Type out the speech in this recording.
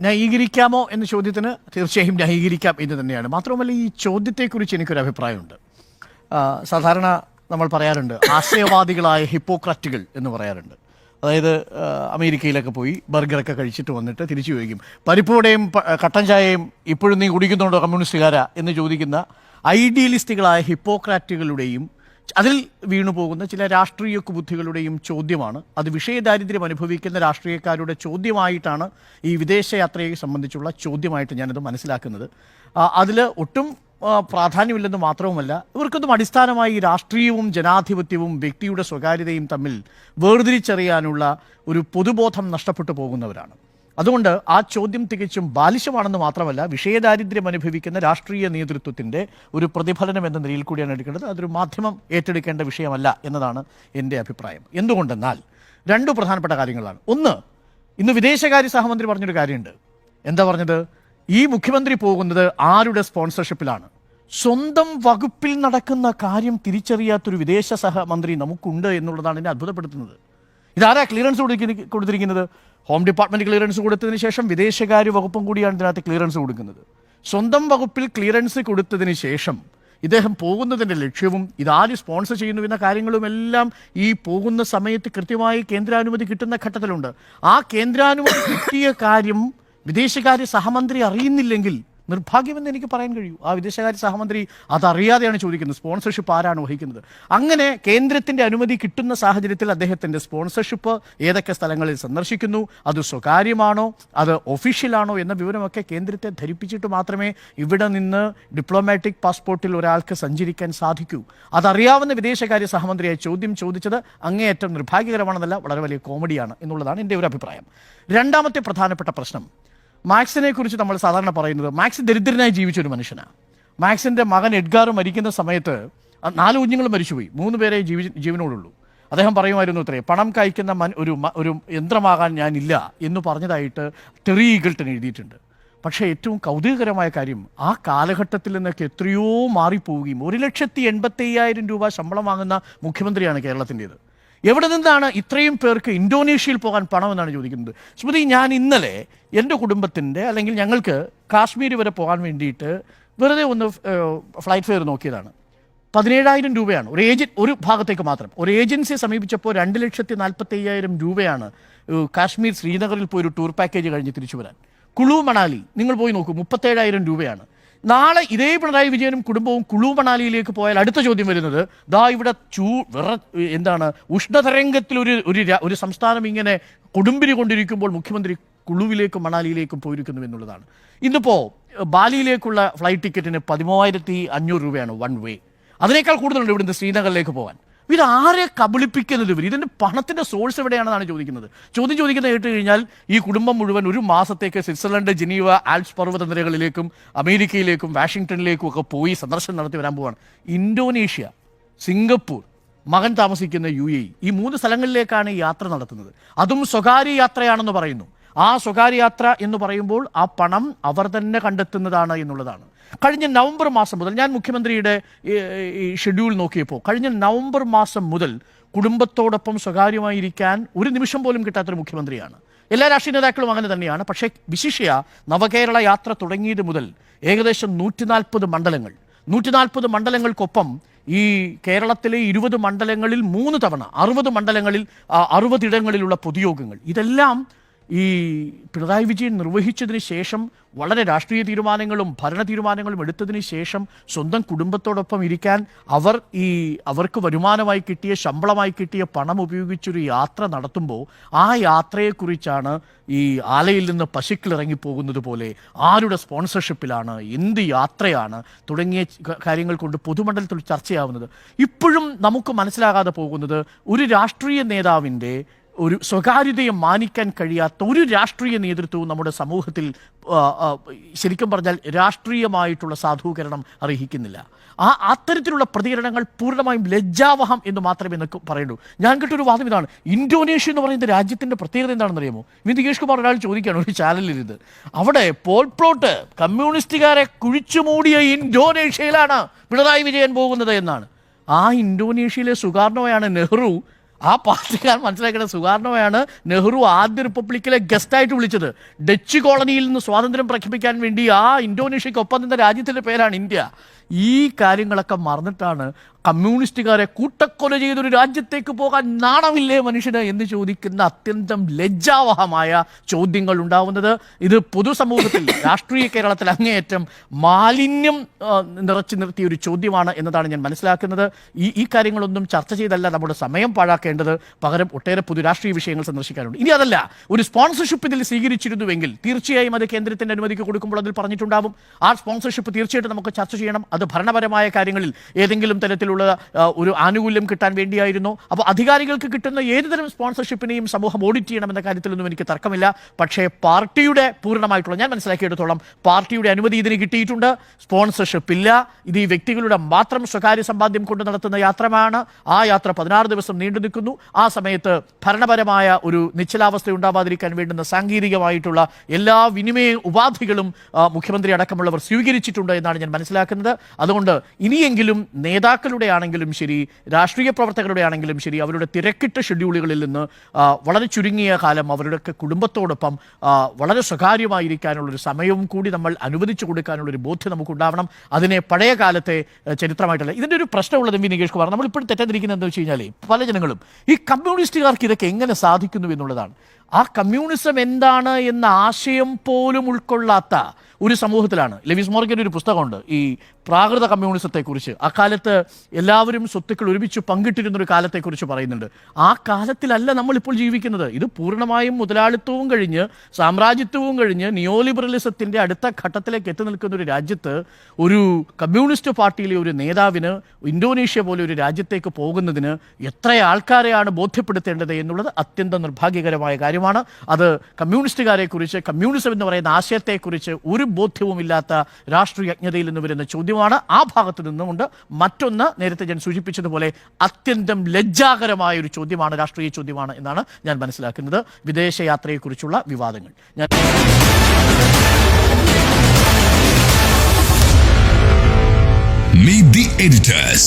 ന്യായീകരിക്കാമോ എന്ന ചോദ്യത്തിന് തീർച്ചയായും ന്യായീകരിക്കാം എന്ന് തന്നെയാണ്. മാത്രമല്ല ഈ ചോദ്യത്തെക്കുറിച്ച് എനിക്കൊരു അഭിപ്രായമുണ്ട്. സാധാരണ നമ്മൾ പറയാറുണ്ട് ആശയവാദികളായ ഹിപ്പോക്രാറ്റുകൾ എന്ന് പറയാറുണ്ട്. അതായത് അമേരിക്കയിലൊക്കെ പോയി ബർഗറൊക്കെ കഴിച്ചിട്ട് വന്നിട്ട് തിരിച്ചു ചോദിക്കും പരിപ്പുവടയും കട്ടൻ ചായയും ഇപ്പോഴും നീ കുടിക്കുന്നുണ്ടോ കമ്മ്യൂണിസ്റ്റുകാരാ? എന്ന് ചോദിക്കുന്ന ഐഡിയലിസ്റ്റുകളായ ഹിപ്പോക്രാറ്റുകളുടെയും അതിൽ വീണു പോകുന്ന ചില രാഷ്ട്രീയ കുബുദ്ധികളുടെയും ചോദ്യമാണ്. അത് വിഷയദാരിദ്ര്യം അനുഭവിക്കുന്ന രാഷ്ട്രീയക്കാരുടെ ചോദ്യമായിട്ടാണ് ഈ വിദേശയാത്രയെ സംബന്ധിച്ചുള്ള ചോദ്യമായിട്ട് ഞാനത് മനസ്സിലാക്കുന്നത്. അതിൽ ഒട്ടും പ്രാധാന്യമില്ലെന്ന് മാത്രവുമല്ല ഇവർക്കൊന്നും അടിസ്ഥാനമായി രാഷ്ട്രീയവും ജനാധിപത്യവും വ്യക്തിയുടെ സ്വകാര്യതയും തമ്മിൽ വേർതിരിച്ചറിയാനുള്ള ഒരു പൊതുബോധം നഷ്ടപ്പെട്ടു പോകുന്നവരാണ്. അതുകൊണ്ട് ആ ചോദ്യം തികച്ചും ബാലിശമാണെന്ന് മാത്രമല്ല വിഷയദാരിദ്ര്യം അനുഭവിക്കുന്ന രാഷ്ട്രീയ നേതൃത്വത്തിന്റെ ഒരു പ്രതിഫലനം എന്ന നിലയിൽ കൂടിയാണ് എടുക്കേണ്ടത്. അതൊരു മാധ്യമം ഏറ്റെടുക്കേണ്ട വിഷയമല്ല എന്നതാണ് എന്റെ അഭിപ്രായം. എന്തുകൊണ്ടെന്നാൽ രണ്ടു പ്രധാനപ്പെട്ട കാര്യങ്ങളാണ്. ഒന്ന് ഇന്ന് വിദേശകാര്യ സഹമന്ത്രി പറഞ്ഞൊരു കാര്യമുണ്ട്. എന്താ പറഞ്ഞത്? ഈ മുഖ്യമന്ത്രി പോകുന്നത് ആരുടെ സ്പോൺസർഷിപ്പിലാണ്? സ്വന്തം വകുപ്പിൽ നടക്കുന്ന കാര്യം തിരിച്ചറിയാത്തൊരു വിദേശ സഹമന്ത്രി നമുക്കുണ്ട് എന്നുള്ളതാണ് എന്നെ അത്ഭുതപ്പെടുത്തുന്നത്. ഇതാരാ ക്ലിയറൻസ് കൊടുത്തിരിക്കുന്നത്? ഹോം ഡിപ്പാർട്ട്മെന്റ് ക്ലിയറൻസ് കൊടുത്തതിന് ശേഷം വിദേശകാര്യ വകുപ്പും കൂടിയാണ് ഇതിനകത്ത് ക്ലിയറൻസ് കൊടുക്കുന്നത്. സ്വന്തം വകുപ്പിൽ ക്ലിയറൻസ് കൊടുത്തതിന് ശേഷം ഇദ്ദേഹം പോകുന്നതിന്റെ ലക്ഷ്യവും ഇതാര് സ്പോൺസർ ചെയ്യുന്നു എന്ന കാര്യങ്ങളുമെല്ലാം ഈ പോകുന്ന സമയത്ത് കൃത്യമായി കേന്ദ്രാനുമതി കിട്ടുന്ന ഘട്ടത്തിലുണ്ട്. ആ കേന്ദ്രാനുമതി കിട്ടിയ കാര്യം വിദേശകാര്യ സഹമന്ത്രി അറിയുന്നില്ലെങ്കിൽ നിർഭാഗ്യമെന്ന് എനിക്ക് പറയാൻ കഴിയൂ. ആ വിദേശകാര്യ സഹമന്ത്രി അതറിയാതെയാണ് ചോദിക്കുന്നത് സ്പോൺസർഷിപ്പ് ആരാണ് വഹിക്കുന്നത്? അങ്ങനെ കേന്ദ്രത്തിന്റെ അനുമതി കിട്ടുന്ന സാഹചര്യത്തിൽ അദ്ദേഹത്തിന്റെ സ്പോൺസർഷിപ്പ് ഏതൊക്കെ സ്ഥലങ്ങളിൽ സന്ദർശിക്കുന്നു? അത് സ്വകാര്യമാണോ? അത് ഒഫീഷ്യലാണോ എന്ന വിവരമൊക്കെ കേന്ദ്രത്തെ ധരിപ്പിച്ചിട്ട് മാത്രമേ ഇവിടെ നിന്ന് ഡിപ്ലോമാറ്റിക് പാസ്പോർട്ടിൽ ഒരാൾക്ക് സഞ്ചരിക്കാൻ സാധിക്കൂ. അതറിയാവുന്ന വിദേശകാര്യ സഹമന്ത്രിയായി ചോദ്യം ചോദിച്ചത് അങ്ങേയറ്റം നിർഭാഗ്യകരമാണെന്നല്ല വളരെ വലിയ കോമഡിയാണ് എന്നുള്ളതാണ് എന്റെ ഒരു അഭിപ്രായം. രണ്ടാമത്തെ പ്രധാനപ്പെട്ട പ്രശ്നം മാക്സിനെ കുറിച്ച് നമ്മൾ സാധാരണ പറയുന്നത് മാക്സ് ദരിദ്രനായി ജീവിച്ച ഒരു മനുഷ്യനാണ് മാക്സിന്റെ മകൻ എഡ്ഗാർ മരിക്കുന്ന സമയത്ത് നാല് കുഞ്ഞുങ്ങൾ മരിച്ചുപോയി. മൂന്ന് പേരെ ജീവി ജീവനോടുള്ളൂ. അദ്ദേഹം പറയുമായിരുന്നു അത്രേ പണം കഴിക്കുന്ന മൻ ഒരു ഒരു യന്ത്രമാകാൻ ഞാനില്ല എന്ന് പറഞ്ഞതായിട്ട് ടെറി ഈഗിൾട്ടൻ എഴുതിയിട്ടുണ്ട്. പക്ഷേ ഏറ്റവും കൗതുകകരമായ കാര്യം ആ കാലഘട്ടത്തിൽ നിന്നൊക്കെ എത്രയോ മാറിപ്പോവുകയും ഒരു ലക്ഷത്തി എൺപത്തി രൂപ ശമ്പളം വാങ്ങുന്ന മുഖ്യമന്ത്രിയാണ് കേരളത്തിന്റെത്. എവിടെ നിന്നാണ് ഇത്രയും പേർക്ക് ഇന്തോനേഷ്യയിൽ പോകാൻ പണമെന്നാണ് ചോദിക്കുന്നത്? സ്മൃതി ഞാൻ ഇന്നലെ എന്റെ കുടുംബത്തിന്റെ അല്ലെങ്കിൽ ഞങ്ങൾക്ക് കാശ്മീർ വരെ പോകാൻ വേണ്ടിയിട്ട് വെറുതെ ഒന്ന് ഫ്ലൈറ്റ് ഫെയർ നോക്കിയതാണ്. പതിനേഴായിരം രൂപയാണ്. ഒരു ഏജൻ ഒരു ഭാഗത്തേക്ക് മാത്രം. ഒരു ഏജൻസിയെ സമീപിച്ചപ്പോൾ രണ്ട് ലക്ഷത്തി നാൽപ്പത്തി അയ്യായിരം രൂപയാണ് കാശ്മീർ ശ്രീനഗറിൽ പോയി ഒരു ടൂർ പാക്കേജ് കഴിഞ്ഞ് തിരിച്ചു വരാൻ. കുളു മണാലി നിങ്ങൾ പോയി നോക്കൂ. മുപ്പത്തേഴായിരം രൂപയാണ്. നാളെ ഇതേ പിണറായി വിജയനും കുടുംബവും കുളു മണാലിയിലേക്ക് പോയാൽ അടുത്ത ചോദ്യം വരുന്നത് ദാ ഇവിടെ ചൂ വിറ എന്താണ് ഉഷ്ണതരംഗത്തിൽ ഒരു ഒരു സംസ്ഥാനം ഇങ്ങനെ കൊടുമ്പിരി കൊണ്ടിരിക്കുമ്പോൾ മുഖ്യമന്ത്രി കുളുവിലേക്കും മണാലിയിലേക്കും പോയിരിക്കുന്നു എന്നുള്ളതാണ്. ഇന്നിപ്പോൾ ബാലിയിലേക്കുള്ള ഫ്ലൈറ്റ് ടിക്കറ്റിന് പതിമൂവായിരത്തി അഞ്ഞൂറ് രൂപയാണ് വൺ വേ. അതിനേക്കാൾ കൂടുതലുണ്ട് ഇവിടുന്ന് ശ്രീനഗറിലേക്ക് പോകാൻ ഇത് ആരെ കബളിപ്പിക്കുന്നത് ഇവർ ഇതിന്റെ പണത്തിന്റെ സോഴ്സ് എവിടെയാണെന്നാണ് ചോദിക്കുന്നത്. ചോദ്യം ചോദിക്കുന്നത് കേട്ട് കഴിഞ്ഞാൽ ഈ കുടുംബം മുഴുവൻ ഒരു മാസത്തേക്ക് സ്വിറ്റ്സർലൻഡ് ജനീവ ആൽപ്സ് പർവത നിരകളിലേക്കും അമേരിക്കയിലേക്കും വാഷിങ്ടണിലേക്കും ഒക്കെ പോയി സന്ദർശനം നടത്തി വരാൻ പോവാണ്. ഇന്തോനേഷ്യ സിംഗപ്പൂർ മകൻ താമസിക്കുന്ന യു എ ഈ മൂന്ന് സ്ഥലങ്ങളിലേക്കാണ് യാത്ര നടത്തുന്നത്. അതും സ്വകാര്യ യാത്രയാണെന്ന് പറയുന്നു. ആ സ്വകാര്യ യാത്ര എന്ന് പറയുമ്പോൾ ആ പണം അവർ തന്നെ കണ്ടെത്തുന്നതാണ് എന്നുള്ളതാണ്. കഴിഞ്ഞ നവംബർ മാസം മുതൽ ഞാൻ മുഖ്യമന്ത്രിയുടെ ഈ, ഷെഡ്യൂൾ നോക്കിയപ്പോൾ കഴിഞ്ഞ നവംബർ മാസം മുതൽ കുടുംബത്തോടൊപ്പം സ്വകാര്യമായി ഇരിക്കാൻ ഒരു നിമിഷം പോലും കിട്ടാത്തൊരു മുഖ്യമന്ത്രിയാണ്. എല്ലാ രാഷ്ട്രീയ നേതാക്കളും അങ്ങനെ തന്നെയാണ്. പക്ഷേ വിശിഷ്യ നവകേരള യാത്ര തുടങ്ങിയത് മുതൽ ഏകദേശം നൂറ്റി നാൽപ്പത് മണ്ഡലങ്ങൾ. നൂറ്റി നാൽപ്പത് മണ്ഡലങ്ങൾക്കൊപ്പം ഈ കേരളത്തിലെ ഇരുപത് മണ്ഡലങ്ങളിൽ മൂന്ന് തവണ അറുപത് മണ്ഡലങ്ങളിൽ അറുപതിടങ്ങളിലുള്ള പൊതുയോഗങ്ങൾ. ഇതെല്ലാം ഈ പിണറായി വിജയൻ നിർവഹിച്ചതിന് ശേഷം വളരെ രാഷ്ട്രീയ തീരുമാനങ്ങളും ഭരണ തീരുമാനങ്ങളും എടുത്തതിന് ശേഷം സ്വന്തം കുടുംബത്തോടൊപ്പം ഇരിക്കാൻ അവർ ഈ അവർക്ക് വരുമാനമായി കിട്ടിയ ശമ്പളമായി കിട്ടിയ പണം ഉപയോഗിച്ചൊരു യാത്ര നടത്തുമ്പോൾ ആ യാത്രയെക്കുറിച്ചാണ് ഈ ആലയിൽ നിന്ന് പശുക്കിളിറങ്ങിപ്പോകുന്നത് പോലെ ആരുടെ സ്പോൺസർഷിപ്പിലാണ് എന്ത് യാത്രയാണ് തുടങ്ങിയ കാര്യങ്ങൾ കൊണ്ട് പൊതുമണ്ഡലത്തിൽ ചർച്ചയാവുന്നത്. ഇപ്പോഴും നമുക്ക് മനസ്സിലാകാതെ പോകുന്നത് ഒരു രാഷ്ട്രീയ നേതാവിന്റെ ഒരു സ്വകാര്യതയെ മാനിക്കാൻ കഴിയാത്ത ഒരു രാഷ്ട്രീയ നേതൃത്വവും നമ്മുടെ സമൂഹത്തിൽ ശരിക്കും പറഞ്ഞാൽ രാഷ്ട്രീയമായിട്ടുള്ള സാധൂകരണം അർഹിക്കുന്നില്ല. ആ അത്തരത്തിലുള്ള പ്രതികരണങ്ങൾ പൂർണമായും ലജ്ജാവഹം എന്ന് മാത്രമേ എന്നൊക്കെ പറയുള്ളൂ. ഞാൻ കേട്ടൊരു വാദം ഇതാണ്. ഇന്തോനേഷ്യ എന്ന് പറയുന്ന രാജ്യത്തിന്റെ പ്രത്യേകത എന്താണെന്ന് അറിയാമോ വി നികേഷ് കുമാർ ഒരാൾ ചോദിക്കുകയാണ് ഒരു ചാനലിലിരുന്ന് അവിടെ പോൾ പ്ലോട്ട് കമ്മ്യൂണിസ്റ്റുകാരെ കുഴിച്ചു മൂടിയ ഇന്തോനേഷ്യയിലാണ് പിണറായി വിജയൻ പോകുന്നത് എന്നാണ്. ആ ഇന്തോനേഷ്യയിലെ സുകാർണോയാണ് നെഹ്റു ആ പാർട്ടിക്കാർ മനസ്സിലാക്കേണ്ട സുകാർണോയാണ് നെഹ്റു ആദ്യ റിപ്പബ്ലിക്കിലെ ഗസ്റ്റായിട്ട് വിളിച്ചത്. ഡച്ച് കോളനിയിൽ നിന്ന് സ്വാതന്ത്ര്യം പ്രഖ്യാപിക്കാൻ വേണ്ടി ആ ഇന്തോനേഷ്യയ്ക്ക് ഒപ്പം നിന്ന രാജ്യത്തിന്റെ പേരാണ് ഇന്ത്യ. ഈ കാര്യങ്ങളൊക്കെ മറന്നിട്ടാണ് കമ്മ്യൂണിസ്റ്റുകാരെ കൂട്ടക്കൊല ചെയ്തൊരു രാജ്യത്തേക്ക് പോകാൻ നാണമില്ലേ മനുഷ്യന് എന്ന് ചോദിക്കുന്ന അത്യന്തം ലജ്ജാവഹമായ ചോദ്യങ്ങൾ ഉണ്ടാവുന്നത് ഇത് പൊതുസമൂഹത്തിൽ രാഷ്ട്രീയ കേരളത്തിൽ അങ്ങേയറ്റം മാലിന്യം നിറച്ചു നിർത്തിയ ഒരു ചോദ്യമാണ് എന്നതാണ് ഞാൻ മനസ്സിലാക്കുന്നത്. ഈ ഈ കാര്യങ്ങളൊന്നും ചർച്ച ചെയ്തല്ല നമ്മുടെ സമയം പാഴാക്കേണ്ടത് പകരം ഒട്ടേറെ പൊതു രാഷ്ട്രീയ വിഷയങ്ങൾ സന്ദർശിക്കാനുണ്ട്. ഇനി അതല്ല ഒരു സ്പോൺസർഷിപ്പ് ഇതിൽ സ്വീകരിച്ചിരുന്നുവെങ്കിൽ തീർച്ചയായും അത് കേന്ദ്രത്തിന്റെ അനുമതിക്ക് കൊടുക്കുമ്പോൾ അതിൽ പറഞ്ഞിട്ടുണ്ടാവും. ആ സ്പോൺസർഷിപ്പ് തീർച്ചയായിട്ടും നമുക്ക് ചർച്ച ചെയ്യണം. അത് ഭരണപരമായ കാര്യങ്ങളിൽ ഏതെങ്കിലും തരത്തിലുള്ള ആ, ഒരു ആനുകൂല്യം കിട്ടാൻ വേണ്ടിയായിരുന്നു. അപ്പോൾ അധികാരികൾക്ക് കിട്ടുന്ന ഏതുതരം സ്പോൺസർഷിപ്പിനെയും സമൂഹം ഓഡിറ്റ് ചെയ്യണമെന്ന കാര്യത്തിലൊന്നും എനിക്ക് തർക്കമില്ല. പക്ഷേ പാർട്ടിയുടെ പൂർണമായിട്ടുള്ള ഞാൻ മനസ്സിലാക്കിയെടുത്തോളം പാർട്ടിയുടെ അനുമതി ഇതിന് കിട്ടിയിട്ടുണ്ട്. സ്പോൺസർഷിപ്പ് ഇല്ല. ഇത് ഈ വ്യക്തികളുടെ മാത്രം സ്വകാര്യ സമ്പാദ്യം കൊണ്ട് നടത്തുന്ന യാത്രമാണ് ആ യാത്ര പതിനാറ് ദിവസം നീണ്ടു നിൽക്കുന്നു. ആ സമയത്ത് ഭരണപരമായ ഒരു നിശ്ചലാവസ്ഥ ഉണ്ടാവാതിരിക്കാൻ വേണ്ടുന്ന സാങ്കേതികമായിട്ടുള്ള എല്ലാ വിനിമയ ഉപാധികളും മുഖ്യമന്ത്രി അടക്കമുള്ളവർ സ്വീകരിച്ചിട്ടുണ്ട് എന്നാണ് ഞാൻ മനസ്സിലാക്കുന്നത്. അതുകൊണ്ട് ഇനിയെങ്കിലും നേതാക്കളുടെ ആണെങ്കിലും ശരി രാഷ്ട്രീയ പ്രവർത്തകരുടെ ആണെങ്കിലും ശരി അവരുടെ തിരക്കിട്ട ഷെഡ്യൂളുകളിൽ നിന്ന് വളരെ ചുരുങ്ങിയ കാലം അവരുടെയൊക്കെ കുടുംബത്തോടൊപ്പം വളരെ സ്വകാര്യമായിരിക്കാനുള്ളൊരു സമയവും കൂടി നമ്മൾ അനുവദിച്ചു കൊടുക്കാനുള്ളൊരു ബോധ്യം നമുക്കുണ്ടാവണം. അതിനെ പഴയ കാലത്തെ ചരിത്രമായിട്ടല്ല. ഇതിന്റെ ഒരു പ്രശ്നമുള്ളത് വി നികേഷ് കുമാർ. നമ്മളിപ്പോഴും തെറ്റാതിരിക്കുന്നത് എന്താ വെച്ച് കഴിഞ്ഞാൽ പല ജനങ്ങളും ഈ കമ്മ്യൂണിസ്റ്റുകാർക്ക് ഇതൊക്കെ എങ്ങനെ സാധിക്കുന്നു എന്നുള്ളതാണ്. ആ കമ്മ്യൂണിസം എന്താണ് എന്ന ആശയം പോലും ഉൾക്കൊള്ളാത്ത ഒരു സമൂഹത്തിലാണ്. ലെവിസ് മോർഗൻ ഒരു പുസ്തകമുണ്ട്. ഈ പ്രാകൃത കമ്മ്യൂണിസത്തെക്കുറിച്ച്. അക്കാലത്ത് എല്ലാവരും സ്വത്തുക്കൾ ഒരുമിച്ച് പങ്കിട്ടിരുന്ന ഒരു കാലത്തെക്കുറിച്ച് പറയുന്നുണ്ട്. ആ കാലത്തിലല്ല നമ്മളിപ്പോൾ ജീവിക്കുന്നത്. ഇത് പൂർണമായും മുതലാളിത്തവും കഴിഞ്ഞ് സാമ്രാജ്യത്വവും കഴിഞ്ഞ് നിയോലിബറലിസത്തിന്റെ അടുത്ത ഘട്ടത്തിലേക്ക് എത്തി നിൽക്കുന്ന ഒരു രാജ്യത്ത് ഒരു കമ്മ്യൂണിസ്റ്റ് പാർട്ടിയിലെ ഒരു നേതാവിന് ഇന്തോനേഷ്യ പോലെ ഒരു രാജ്യത്തേക്ക് പോകുന്നതിന് എത്ര ആൾക്കാരെയാണ് ബോധ്യപ്പെടുത്തേണ്ടത് എന്നുള്ളത് അത്യന്തം നിർഭാഗ്യകരമായ കാര്യമാണ്. അത് കമ്മ്യൂണിസ്റ്റുകാരെക്കുറിച്ച് കമ്മ്യൂണിസം എന്ന് പറയുന്ന ആശയത്തെക്കുറിച്ച് ഒരു ബോധ്യവുമില്ലാത്ത രാഷ്ട്രീയജ്ഞതയിൽ നിന്ന് വരുന്ന ചോദ്യമാണ് ആ ഭാഗത്ത് നിന്നുകൊണ്ട് മറ്റൊന്ന് നേരത്തെ ഞാൻ സൂചിപ്പിച്ചതുപോലെ അത്യന്തം ലജ്ജാകരമായ ഒരു ചോദ്യമാണ് രാഷ്ട്രീയ ചോദ്യമാണ് എന്നാണ് ഞാൻ മനസ്സിലാക്കുന്നത്. വിദേശയാത്രയെക്കുറിച്ചുള്ള വിവാദങ്ങൾ. ഞാൻ Meet the editors.